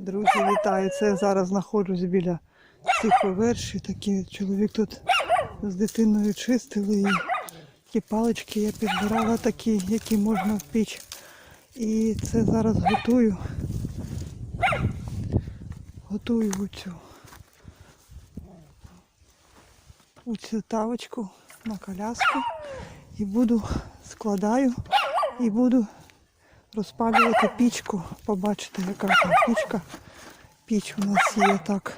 Друзі, вітаю. Це я зараз знаходжусь біля цих повершів. Такі чоловік тут з дитиною чистили і ті палички я підбирала такі, які можна в піч. І це зараз готую. Готую оцю, оцю тавочку на коляску і буду складаю і буду розпалювати пічку. Побачите, яка там пічка. Піч у нас є так,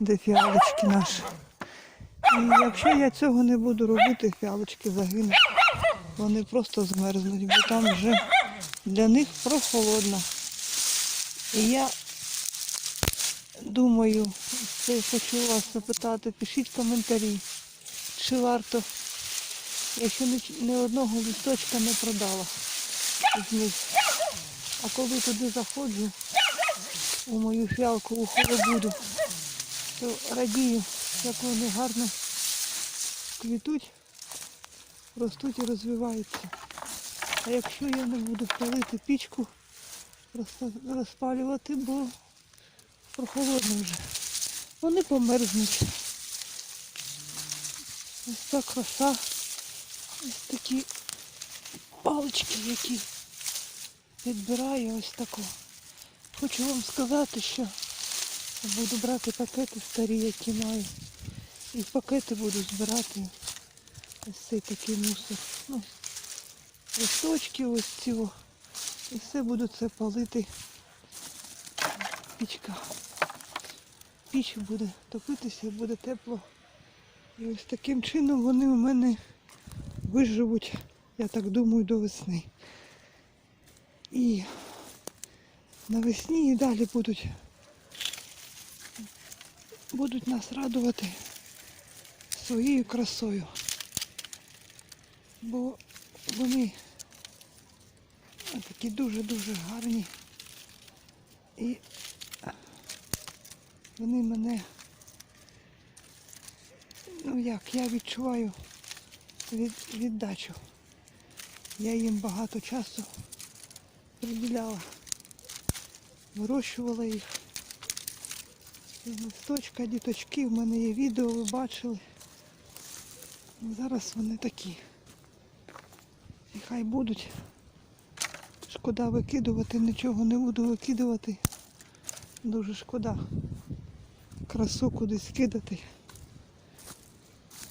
де фіалочки наші. І якщо я цього не буду робити, фіалочки загинуть. Вони просто змерзнуть, бо там вже для них прохолодно. І я думаю, це хочу вас запитати, пишіть коментарі, чи варто, якщо ні одного листочка не продала з них. А коли туди заходжу, у мою фіалку у хоробуду, то радію, як вони гарно квітуть, ростуть і розвиваються. А якщо я не буду палити пічку, розпалювати, бо прохолодно вже. Вони померзнуть. Ось та краса. Ось такі палички, які підбираю ось таку. Хочу вам сказати, що буду брати пакети старі, які маю. І пакети буду збирати ось цей такий мусор. Ну, листочки ось цього. І все буду це палити. Пічка. Піч буде топитися буде тепло. І ось таким чином вони у мене виживуть, я так думаю, до весни. І навесні і далі будуть, будуть нас радувати своєю красою. Бо вони такі дуже-дуже гарні. І вони мене, ну як, я відчуваю від, віддачу. Я їм багато часу приділяла, вирощувала їх. Листочка, діточки, в мене є відео, ви бачили. Зараз вони такі. І хай будуть. Шкода викидувати, нічого не буду викидувати. Дуже шкода. Красу кудись кидати.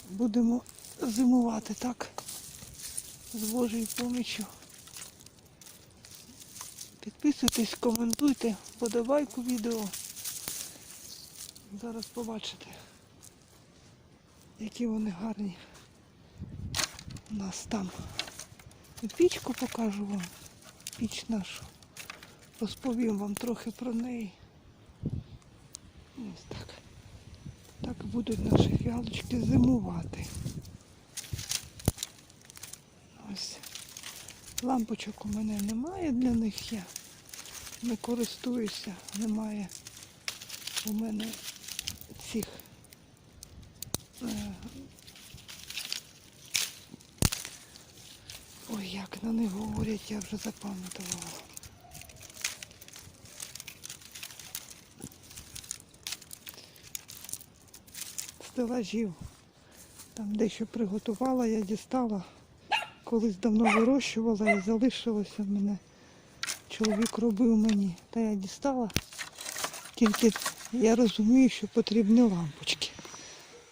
Будемо зимувати так. З Божою поміччю. Підписуйтесь, коментуйте, подавайку відео. Зараз побачите, які вони гарні у нас там. І пічку покажу вам, піч нашу. Розповім вам трохи про неї. Ось так. Так будуть наші фіалочки зимувати. Ось. Лампочок у мене немає для них, я не користуюся, немає у мене цих е, ой, як на них говорять, я вже запам'ятувала. Стелажів. Там дещо приготувала, я дістала колись давно вирощувала і залишилося в мене. Чоловік робив мені. Та я дістала. Тільки я розумію, що потрібні лампочки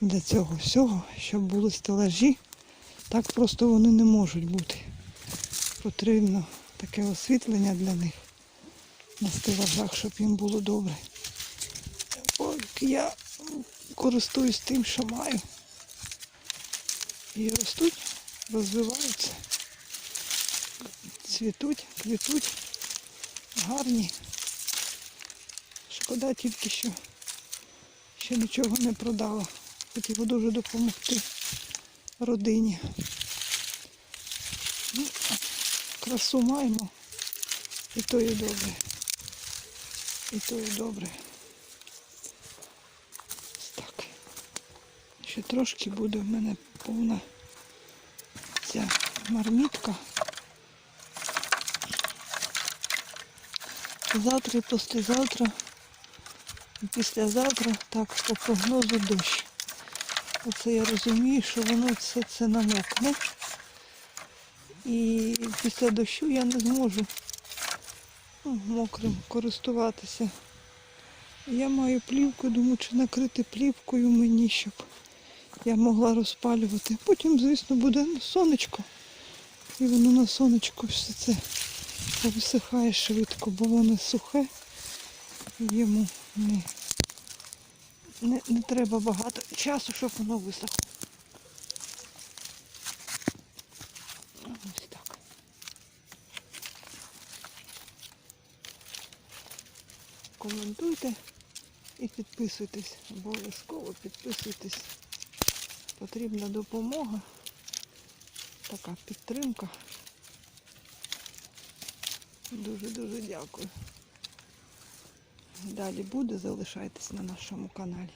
для цього всього, щоб були стелажі. Так просто вони не можуть бути. Потрібно таке освітлення для них на стелажах, щоб їм було добре. Я користуюсь тим, що маю. І ростуть розвиваються, цвітуть, квітуть, гарні. Шкода тільки, що ще нічого не продала. Хотіла дуже допомогти родині. Ну, красу маємо. І то і добре. І то і добре. Так. Ще трошки буде в мене повна ця мармітка. Завтра і післязавтра І післязавтра, так, по прогнозу дощ. Оце я розумію, що воно все це намокне. І після дощу я не зможу ну, мокрим користуватися. Я маю плівку, думаю, чи накрити плівкою мені, щоб я могла розпалювати. Потім, звісно, буде сонечко. І воно на сонечку все це висихає швидко, бо воно сухе. Йому не, не, не треба багато часу, щоб воно висохло. Ось так. Коментуйте і підписуйтесь. Обов'язково підписуйтесь. Потрібна допомога. Така підтримка. Дуже-дуже дякую. Далі буде, залишайтесь на нашому каналі.